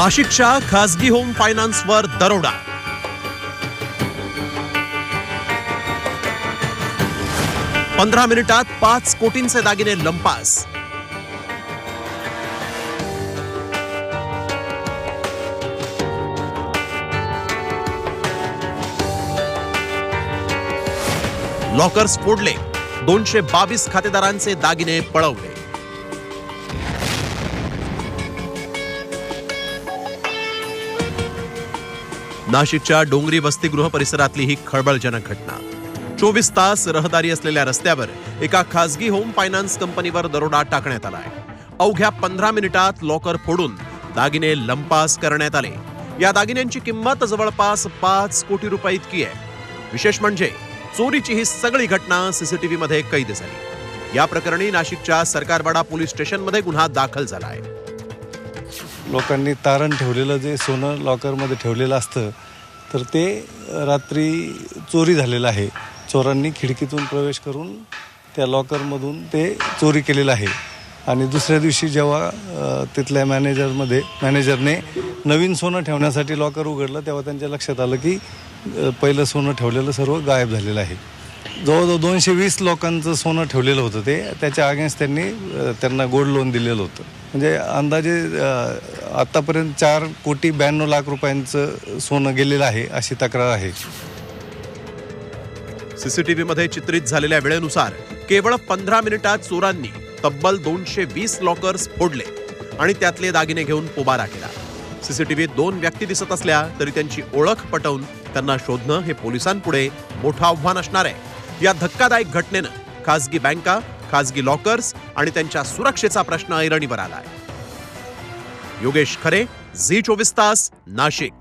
नाशिकच्या खासगी होम फायनान्सवर दरोडा. पंधरा मिनिटात पाच कोटींचे दागिने लंपास. लॉकर्स फोडले. दोनशे बावीस खातेदारांचे दागिने पळवले. नाशिकच्या डोंगरी वसतिगृह परिसरातली ही खळबळजनक घटना. चोवीस तास रहदारी असलेल्या रस्त्यावर एका खासगी होम फायनान्स कंपनीवर दरोडा टाकण्यात आलाय. अवघ्या पंधरा मिनिटात लॉकर फोडून दागिने लंपास करण्यात आले. या दागिन्यांची किंमत जवळपास पाच कोटी रुपये इतकी आहे. विशेष म्हणजे चोरीची ही सगळी घटना सीसीटीव्ही मध्ये कैद झाली. या प्रकरणी नाशिकच्या सरकारवाडा पोलीस स्टेशनमध्ये गुन्हा दाखल झाला आहे लोकांनी तारण ठेवलेलं जे सोनं लॉकरमध्ये ठेवलेलं असतं तर ते रात्री चोरी झालेलं आहे. चोरांनी खिडकीतून प्रवेश करून त्या लॉकरमधून ते चोरी केलेलं आहे. आणि दुसऱ्या दिवशी जेव्हा तिथल्या मॅनेजरमध्ये मॅनेजरने नवीन सोनं ठेवण्यासाठी लॉकर उघडलं तेव्हा त्यांच्या लक्षात आलं की पहिलं सोनं ठेवलेलं सर्व गायब झालेलं आहे. जवळजवळ दोनशे वीस लोकांचं सोनं ठेवलेलं होतं ते. त्याच्या अगेन्स्ट त्यांनी त्यांना गोल्ड लोन दिलेलं होतं. म्हणजे अंदाजे आत्तापर्यंत आतापर्यंत चार कोटी ब्याण्णव लाख रुपयांचं सोनं गेलेलं आहे अशी तक्रार आहे. सीसीटीव्ही मध्ये चित्रित झालेल्या वेळेनुसार केवळ पंधरा मिनिटात चोरांनी तब्बल दोनशे वीस लॉकर्स फोडले आणि त्यातले दागिने घेऊन पोबारा केला. सीसीटीव्हीत दोन व्यक्ती दिसत असल्या तरी त्यांची ओळख पटवून त्यांना शोधणं हे पोलिसांपुढे मोठं आव्हान असणार आहे. या धक्कादायक घटनेनं खासगी बँका खासगी लॉकर्स आणि त्यांच्या सुरक्षेचा प्रश्न ऐरणीवर आलाय. योगेश खरे झी चोवीस तास नाशिक.